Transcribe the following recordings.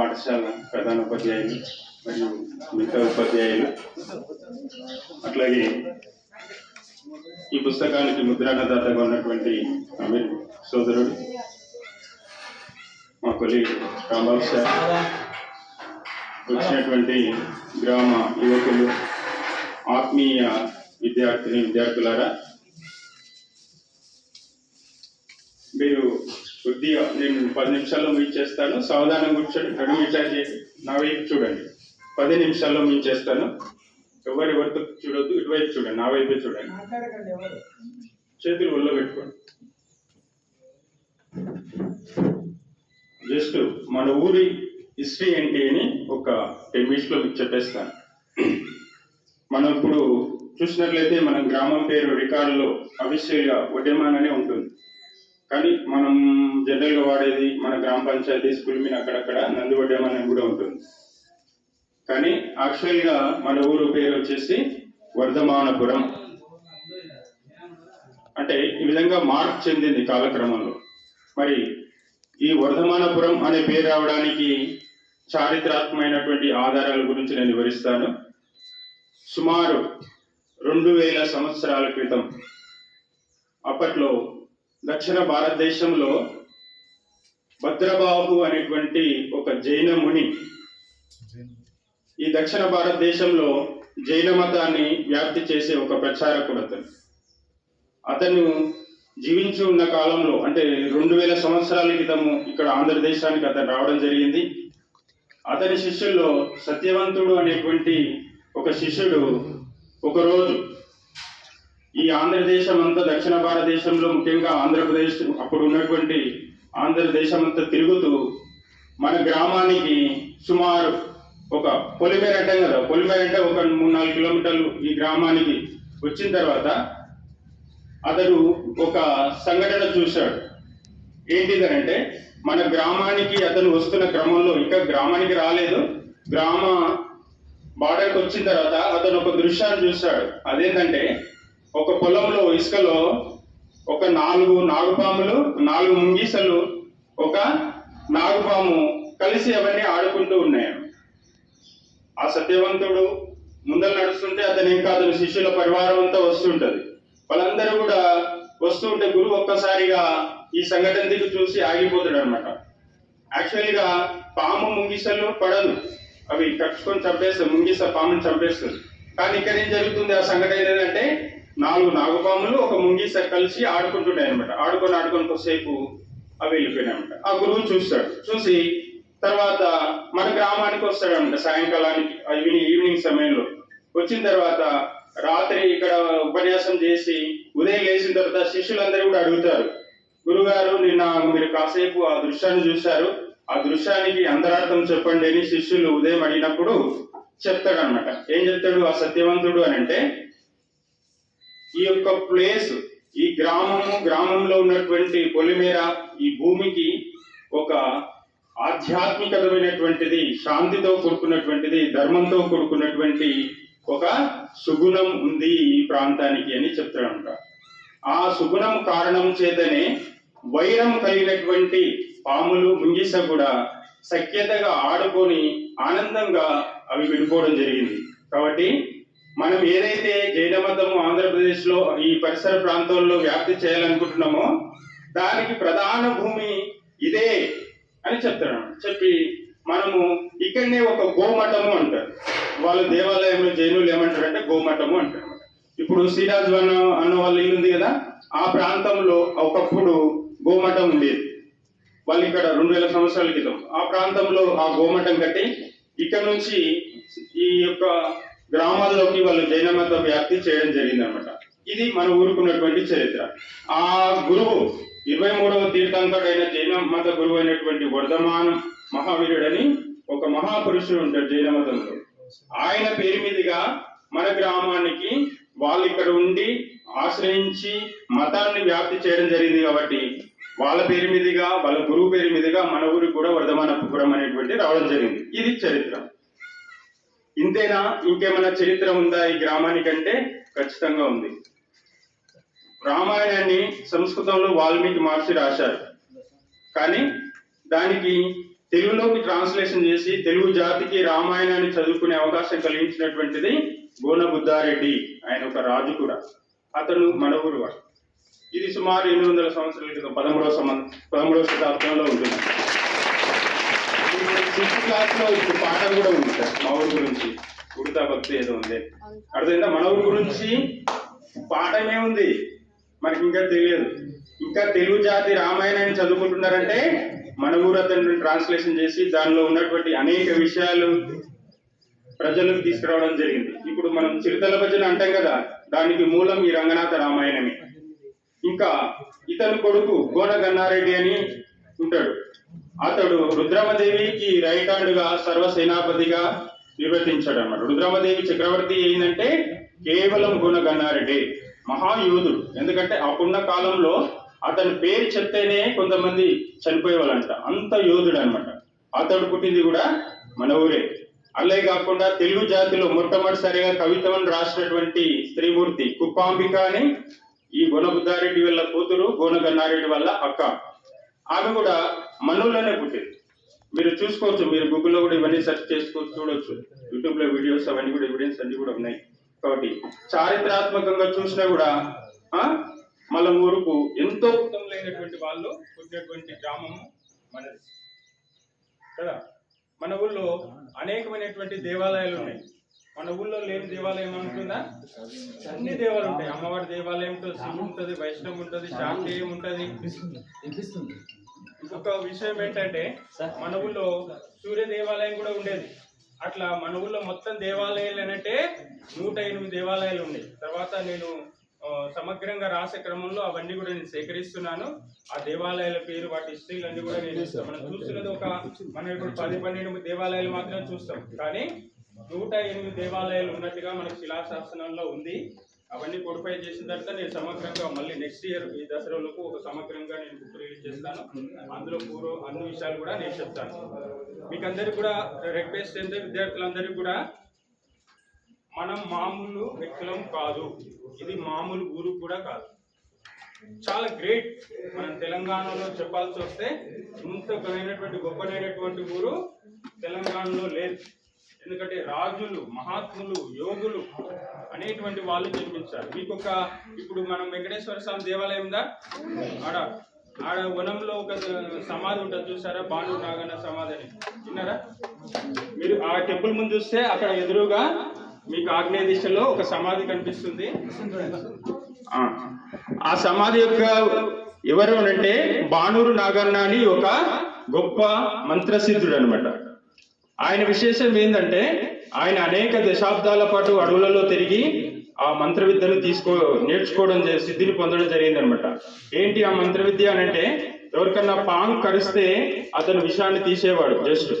పాఠశాల ప్రధానోపాధ్యాయులు మరియు మిగతా ఉపాధ్యాయులు. అట్లాగే ఈ పుస్తకానికి ముద్రణదాతగా ఉన్నటువంటి అమీర్ సోదరుడు మా కొలి రాంబాబు సార్. వచ్చినటువంటి గ్రామ యువకులు ఆత్మీయ విద్యార్థిని విద్యార్థులారా మీరు కొద్దిగా నేను పది నిమిషాల్లో ముగించేస్తాను సావధానం కూర్చోండి. రెండు నిమిషాలు చేసి నా వైపు చూడండి. పది నిమిషాల్లో ముగించేస్తాను ఎవరి వరకు చూడొద్దు. ఇటువైపు చూడండి. నా వైపే చూడండి. చేతులు ఒళ్ళో పెట్టుకోండి. జస్ట్ మన ఊరి హిస్టరీ ఏంటి అని ఒక టెన్ మినిట్స్లో మీకు చెప్పేస్తాను. మనం ఇప్పుడు చూసినట్లయితే మన గ్రామం పేరు రికార్డులో అఫీషియల్గా అనే ఉంటుంది. కానీ మనం జనరల్గా వాడేది మన గ్రామ పంచాయతీ స్కూల్ మీద అక్కడక్కడ నంది అని కూడా ఉంటుంది. కానీ యాక్చువల్గా మన ఊరు పేరు వచ్చేసి వర్ధమానపురం. అంటే ఈ విధంగా మార్పు చెందింది కాలక్రమంలో. మరి ఈ వర్ధమానపురం అనే పేరు రావడానికి చారిత్రాత్మకమైనటువంటి ఆధారాల గురించి నేను వివరిస్తాను. సుమారు రెండు వేల సంవత్సరాల క్రితం అప్పట్లో దక్షిణ భారతదేశంలో భద్రబాహు అనేటువంటి ఒక జైన ముని. ఈ దక్షిణ భారతదేశంలో జైన మతాన్ని వ్యాప్తి చేసే ఒక ప్రచారకుడు అతను. అతను జీవించి ఉన్న కాలంలో అంటే రెండు వేల సంవత్సరాల క్రితము ఇక్కడ ఆంధ్రదేశానికి అతను రావడం జరిగింది. అతని శిష్యుల్లో సత్యవంతుడు అనేటువంటి ఒక శిష్యుడు ఒకరోజు ఈ ఆంధ్రదేశం అంతా దక్షిణ భారతదేశంలో ముఖ్యంగా ఆంధ్రప్రదేశ్ అప్పుడు ఉన్నటువంటి ఆంధ్రదేశం అంతా తిరుగుతూ మన గ్రామానికి సుమారు ఒక పొలిమేర అంటాం కదా పొలిమేర అంటే ఒక మూడు నాలుగు కిలోమీటర్లు ఈ గ్రామానికి వచ్చిన తర్వాత అతడు ఒక సంఘటన చూశాడు. ఏంటిదనంటే మన గ్రామానికి అతను వస్తున్న క్రమంలో ఇంకా గ్రామానికి రాలేదు. గ్రామ బార్డర్కి వచ్చిన తర్వాత అతను ఒక దృశ్యాన్ని చూశాడు. అదేంటంటే ఒక పొలంలో ఇసుకలో ఒక నాలుగు నాగుపాములు నాలుగు ముంగీసలు ఒక నాగుపాము కలిసి అవన్నీ ఆడుకుంటూ ఉన్నాయి. ఆ సత్యవంతుడు ముందర నడుస్తుంటే అతను ఇంకా అతని శిష్యుల పరివారం అంతా వస్తుంటది. వాళ్ళందరూ కూడా వస్తూ ఉంటే గురువు ఒక్కసారిగా ఈ సంఘటన దిగు చూసి ఆగిపోతాడు అనమాట యాక్చువల్గా పాము ముంగిసలు పడదు. అవి కట్టుకొని చంపేస్తాయి ముంగిస పాముని చంపేస్తుంది కానీ ఇక్కడ ఏం జరుగుతుంది ఆ సంఘటన ఏంటంటే నాలుగు నాగుపాములు ఒక ముంగిస కలిసి ఆడుకుంటుంటాయి అనమాట ఆడుకొని ఆడుకొని కొద్దిసేపు అవి వెళ్ళిపోయినాయి అనమాట ఆ గురువు చూస్తాడు. చూసి తర్వాత మన గ్రామానికి వస్తాడనమాట సాయంకాలానికి ఈవినింగ్ ఈవినింగ్ సమయంలో. వచ్చిన తర్వాత రాత్రి ఇక్కడ ఉపన్యాసం చేసి ఉదయం లేచిన తర్వాత శిష్యులందరూ కూడా అడుగుతారు. గురుగారు నిన్న మీరు కాసేపు ఆ దృశ్యాన్ని చూశారు. ఆ దృశ్యానికి అంతరార్థం చెప్పండి అని శిష్యులు ఉదయం అడిగినప్పుడు చెప్తాడు అనమాట ఏం చెప్తాడు? ఆ సత్యవంతుడు అని అంటే ఈ యొక్క ప్లేస్ ఈ గ్రామము గ్రామంలో ఉన్నటువంటి పొలిమేర ఈ భూమికి ఒక ఆధ్యాత్మికతమైనటువంటిది శాంతితో కూడుకున్నటువంటిది ధర్మంతో కూడుకున్నటువంటి ఒక సుగుణం ఉంది ఈ ప్రాంతానికి అని చెప్తాడంట ఆ సుగుణం కారణం చేతనే వైరం కలిగినటువంటి పాములు ముంగిస కూడా సఖ్యతగా ఆడుకొని ఆనందంగా అవి విడిపోవడం జరిగింది. కాబట్టి మనం ఏదైతే జైన మతము ఆంధ్రప్రదేశ్లో ఈ పరిసర ప్రాంతాల్లో వ్యాప్తి చేయాలనుకుంటున్నామో దానికి ప్రధాన భూమి ఇదే అని చెప్తున్నాం చెప్పి మనము ఇక్కడనే ఒక గోమఠము అంటారు. వాళ్ళ దేవాలయంలో జైనులు ఏమంటారు అంటే గోమఠము అంటారు. ఇప్పుడు శ్రీరాజ్ వన్ అన్న వాళ్ళ ఇల్లు ఉంది కదా ఆ ప్రాంతంలో ఒకప్పుడు గోమఠం ఉండేది. వాళ్ళు ఇక్కడ రెండు వేల సంవత్సరాల క్రితం ఆ ప్రాంతంలో ఆ గోమఠం కట్టి ఇక్కడ నుంచి ఈ యొక్క గ్రామాల్లోకి వాళ్ళు జైన మతం వ్యాప్తి చేయడం జరిగింది అనమాట ఇది మన ఊరుకున్నటువంటి చరిత్ర. ఆ గురువు ఇరవై మూడవ తీర్థంకరుడైన జైన మత గురువు అయినటువంటి వర్ధమాన మహావీరుడని ఒక మహాపురుషుడు ఉంటాడు జైన మతంలో ఆయన పేరు మీదుగా మన గ్రామానికి వాళ్ళు ఇక్కడ ఉండి ఆశ్రయించి మతాన్ని వ్యాప్తి చేయడం జరిగింది కాబట్టి వాళ్ళ పేరు మీదుగా వాళ్ళ గురువు పేరు మీదుగా మన ఊరికి కూడా వర్ధమానపురం అనేటువంటి రావడం జరిగింది. ఇది చరిత్ర. ఇంతేనా? ఇంకేమైనా చరిత్ర ఉందా ఈ గ్రామానికంటే ఖచ్చితంగా ఉంది. రామాయణాన్ని సంస్కృతంలో వాల్మీకి మహర్షి రాశారు. కానీ దానికి తెలుగులోకి ట్రాన్స్లేషన్ చేసి తెలుగు జాతికి రామాయణాన్ని చదువుకునే అవకాశం కలిగించినటువంటిది గోనబుద్ధారెడ్డి ఆయన ఒక రాజు కూడా. అతను మనవురు వాడు ఇది సుమారు ఎనిమిది వందల సంవత్సరాల క్రితం పదమూడవ సంవ పదమూడవ శతాబ్దంలో ఉంటుంది. సిక్స్త్ క్లాస్లో ఇప్పుడు పాఠం కూడా ఉంది సార్. మా ఊరు గురించి ఉడతా భక్తి ఏదో ఉంది. అర్థమైందా? మన ఊరు గురించి పాఠమే ఉంది. మనకి ఇంకా తెలియదు. ఇంకా తెలుగు జాతి రామాయణాన్ని చదువుకుంటున్నారంటే మన ఊరు అతను ట్రాన్స్లేషన్ చేసి దానిలో ఉన్నటువంటి అనేక విషయాలు ప్రజలకు తీసుకురావడం జరిగింది. ఇప్పుడు మనం చిరుతల భజన అంటాం కదా దానికి మూలం ఈ రంగనాథ రామాయణమే. ఇంకా ఇతని కొడుకు గోన గన్నారెడ్డి అని ఉంటాడు. అతడు రుద్రమదేవికి రైట్ హ్యాండ్గా సర్వసేనాపతిగా నిర్వర్తించాడు అనమాట రుద్రమదేవి చక్రవర్తి ఏంటంటే కేవలం గుణ మహాయోధుడు. ఎందుకంటే అప్పుడున్న కాలంలో అతని పేరు చెప్తేనే కొంతమంది చనిపోయేవాళ్ళంట. అంత యోధుడు అనమాట అతడు పుట్టింది కూడా మన ఊరే. అల్లే కాకుండా తెలుగు జాతిలో మొట్టమొదటిసారిగా కవిత్వం రాసినటువంటి స్త్రీమూర్తి కుప్పాంబిక అని ఈ గుణబుద్ధారెడ్డి వల్ల కూతురు గోనగన్నారెడ్డి వల్ల అక్క. ఆమె కూడా మనూర్లోనే పుట్టింది మీరు చూసుకోవచ్చు మీరు గూగుల్లో కూడా ఇవన్నీ సెర్చ్ చేసుకోవచ్చు చూడవచ్చు యూట్యూబ్లో వీడియోస్ అవన్నీ కూడా ఎవిడెన్స్ అన్ని కూడా ఉన్నాయి. కాబట్టి చారిత్రాత్మకంగా చూసినా కూడా ఆ మన ఊరుకు ఎంతో ఉత్తమమైనటువంటి వాళ్ళు పుట్టినటువంటి గ్రామము మనది. కదా? మన ఊళ్ళో అనేకమైనటువంటి దేవాలయాలు ఉన్నాయి. మన ఊళ్ళో లేని దేవాలయం అనుకుందా అన్ని దేవాలయాలు ఉంటాయి. అమ్మవారి దేవాలయం శివుడు ఉంటుంది వైష్ణవం ఉంటుంది శాంతియం ఉంటుంది. ఇంకొక విషయం ఏంటంటే మన ఊళ్ళో సూర్య దేవాలయం కూడా ఉండేది. అట్లా మన ఊళ్ళో మొత్తం దేవాలయాలు అంటే నూట ఎనిమిది దేవాలయాలు ఉన్నాయి. తర్వాత నేను సమగ్రంగా రాసే క్రమంలో అవన్నీ కూడా నేను సేకరిస్తున్నాను. ఆ దేవాలయాల పేరు వాటి హిస్టరీలు అన్ని కూడా నేను మనం చూస్తున్నది ఒక మనం ఇప్పుడు పది పన్నెండు దేవాలయాలు మాత్రమే చూస్తాం. కానీ నూట ఎనిమిది దేవాలయాలు ఉన్నట్టుగా మనకి శిలాశాసనంలో ఉంది. అవన్నీ కొడిఫై చేసిన తర్వాత నేను సమగ్రంగా మళ్ళీ నెక్స్ట్ ఇయర్ ఈ దసరాలకు ఒక సమగ్రంగా నేను బుక్ రిలీజ్ చేస్తాను. అందులో పూర్వ అన్ని విషయాలు కూడా నేను చెప్తాను. మీకు అందరికి కూడా రిక్వెస్ట్ ఏంటంటే విద్యార్థులందరికీ కూడా మనం మామూలు వ్యక్తులం కాదు. ఇది మామూలు ఊరు కూడా కాదు. చాలా గ్రేట్ మనం తెలంగాణలో చెప్పాల్సి వస్తే ఇంతమైనటువంటి గొప్పనైనటువంటి ఊరు తెలంగాణలో లేదు. ఎందుకంటే రాజులు మహాత్ములు యోగులు అనేటువంటి వాళ్ళు జన్మించారు. మీకు ఒక ఇప్పుడు మనం వెంకటేశ్వర స్వామి దేవాలయం ఉందా? ఆడ ఆడ వనంలో ఒక సమాధి ఉంటుంది చూసారా? బాణు నాగన్న సమాధి అని. విన్నారా? మీరు ఆ టెంపుల్ ముందు చూస్తే అక్కడ ఎదురుగా మీకు ఆగ్నేయ దిశలో ఒక సమాధి కనిపిస్తుంది. ఆ, ఆ సమాధి యొక్క ఎవరు అంటే బాణూరు నాగన్న అని ఒక గొప్ప మంత్రసిద్ధుడు అనమాట ఆయన విశేషం ఏంటంటే ఆయన అనేక దశాబ్దాల పాటు అడవులలో తిరిగి ఆ మంత్ర విద్యను తీసుకో నేర్చుకోవడం సిద్ధిని పొందడం జరిగిందనమాట. ఏంటి ఆ మంత్ర విద్య అని అంటే ఎవరికన్నా పాంగ్ కరిస్తే అతను విషయాన్ని తీసేవాడు జస్ట్.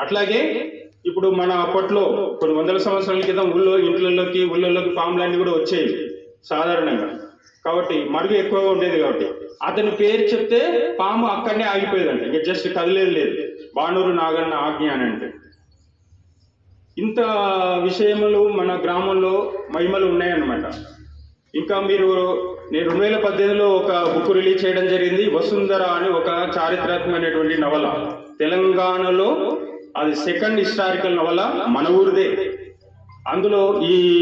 అట్లాగే ఇప్పుడు మన అప్పట్లో కొన్ని వందల సంవత్సరాల క్రితం ఊళ్ళో ఇంట్లలోకి ఊళ్ళలోకి పాములన్నీ కూడా వచ్చేవి సాధారణంగా. కాబట్టి మరుగు ఎక్కువగా ఉండేది కాబట్టి. అతని పేరు చెప్తే పాము అక్కడనే ఆగిపోయేదంట ఇంకా జస్ట్ కదిలేదు లేదు. బాణూరు నాగన్న ఆజ్ఞ అని అంటే. ఇంత విషయములు మన గ్రామంలో మహిమలు ఉన్నాయన్నమాట. ఇంకా మీరు నేను రెండు వేల పద్దెనిమిదిలో ఒక బుక్ రిలీజ్ చేయడం జరిగింది వసుంధర అని ఒక చారిత్రాత్మకమైనటువంటి నవల. తెలంగాణలో అది సెకండ్ హిస్టారికల్ నవల మన ఊరిదే. అందులో ఈ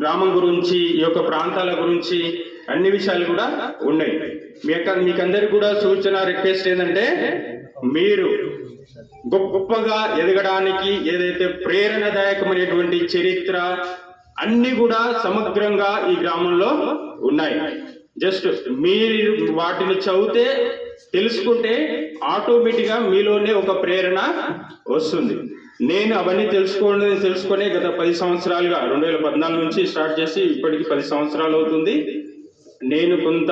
గ్రామం గురించి ఈ యొక్క ప్రాంతాల గురించి అన్ని విషయాలు కూడా ఉన్నాయి. మీ యొక్క మీకందరికి కూడా సూచన రిక్వెస్ట్ ఏంటంటే మీరు గొప్ప గొప్పగా ఎదగడానికి ఏదైతే ప్రేరణదాయకమైనటువంటి చరిత్ర అన్ని కూడా సమగ్రంగా ఈ గ్రామంలో ఉన్నాయి. జస్ట్ మీరు వాటిని చదివితే తెలుసుకుంటే ఆటోమేటిక్గా మీలోనే ఒక ప్రేరణ వస్తుంది. నేను అవన్నీ తెలుసుకోండి తెలుసుకునే గత పది సంవత్సరాలుగా రెండు వేల పద్నాలుగు నుంచి స్టార్ట్ చేసి ఇప్పటికి పది సంవత్సరాలు అవుతుంది. నేను కొంత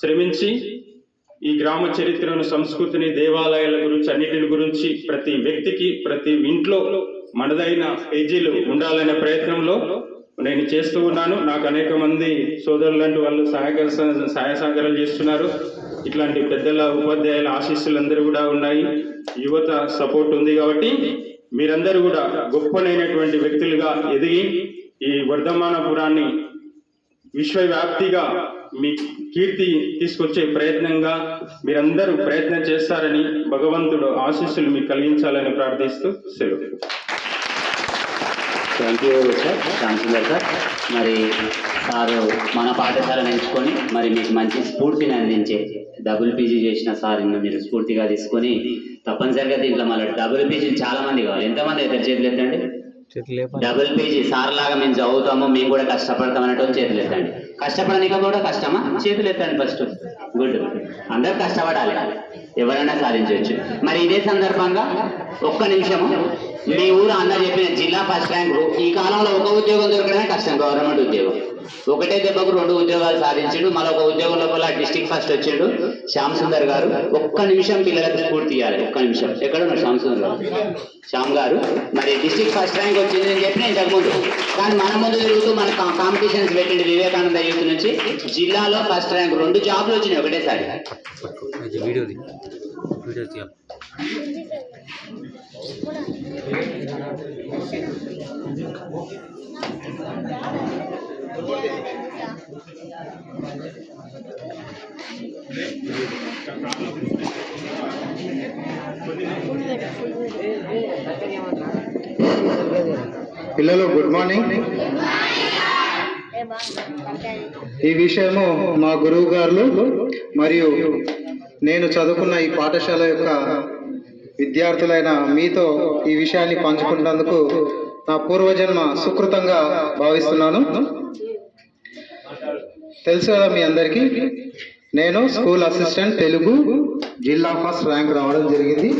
శ్రమించి ఈ గ్రామ చరిత్రను సంస్కృతిని దేవాలయాల గురించి అన్నిటిని గురించి ప్రతి వ్యక్తికి ప్రతి ఇంట్లో మనదైన పేజీలు ఉండాలనే ప్రయత్నంలో నేను చేస్తూ ఉన్నాను. నాకు అనేక మంది సోదరులు లాంటి వాళ్ళు సహాయ సహాయ సహకారాలు చేస్తున్నారు. ఇట్లాంటి పెద్దల ఉపాధ్యాయుల ఆశీస్సులు అందరూ కూడా ఉన్నాయి. యువత సపోర్ట్ ఉంది కాబట్టి మీరందరూ కూడా గొప్పనైనటువంటి వ్యక్తులుగా ఎదిగి ఈ వర్ధమానపురాన్ని విశ్వవ్యాప్తిగా మీ కీర్తి తీసుకొచ్చే ప్రయత్నంగా మీరందరూ ప్రయత్నం చేస్తారని భగవంతుడు ఆశీస్సులు మీకు కలిగించాలని ప్రార్థిస్తూ సెలవు. Thank you sir Ramachandar sir మరి సారు మన పాఠశాలను ఎంచుకొని మరి మీకు మంచి స్ఫూర్తిని అందించే డబుల్ పీజీ చేసిన సార్ ఇంకా మీరు స్ఫూర్తిగా తీసుకొని తప్పనిసరిగా దీంట్లో మళ్ళీ డబుల్ పీజీ చాలా మంది కావాలి. ఎంతమంది అయితే చేతులు ఎత్తండి? డబుల్ పీజీ సార్ లాగా మేము చదువుతాము మేము కూడా కష్టపడతాం అనేటువంటి చేతులు ఎత్తండి. కష్టపడనిక కూడా కష్టమా? చేతులు ఎత్తండి ఫస్ట్ గుడ్ అందరు కష్టపడాలి. ఎవరైనా సాధించవచ్చు. మరి ఇదే సందర్భంగా ఒక్క నిమిషము మీ ఊరు అన్న చెప్పిన జిల్లా ఫస్ట్ ర్యాంక్. ఈ కాలంలో ఒక ఉద్యోగం దొరకడమే కష్టం గవర్నమెంట్ ఉద్యోగం. ఒకటే దెబ్బకు రెండు ఉద్యోగాలు సాధించాడు మరొక ఒక ఉద్యోగం లోపల డిస్టిక్ ఫస్ట్ వచ్చాడు శ్యామ్ సుందర్ గారు. ఒక్క నిమిషం పిల్లలకి స్ఫూర్తి ఇవ్వాలి ఒక్క నిమిషం. ఎక్కడ ఉన్నారు శ్యామ్ సుందర్ గారు? శ్యామ్ గారు. మరి డిస్టిక్ ఫస్ట్ ర్యాంక్ వచ్చింది అని చెప్పి నేను ముందు కానీ మన ముందు తిరుగుతూ మన కాంపిటీషన్స్ పెట్టిండు వివేకానంద యూత్ నుంచి. జిల్లాలో ఫస్ట్ ర్యాంక్ రెండు జాబ్లు వచ్చినాయి ఒకటేసారి. వీడియో వీడియో పిల్లలు గుడ్ మార్నింగ్ ఈ విషయము మా గురువు గారు మరియు నేను చదువుకున్న ఈ పాఠశాల యొక్క విద్యార్థులైన మీతో ఈ విషయాన్ని పంచుకున్నందుకు నా పూర్వజన్మ సుకృతంగా భావిస్తున్నాను. తెలుసు కదా మీ అందరికీ నేను స్కూల్ అసిస్టెంట్ తెలుగు జిల్లా ఫస్ట్ ర్యాంక్ రావడం జరిగింది.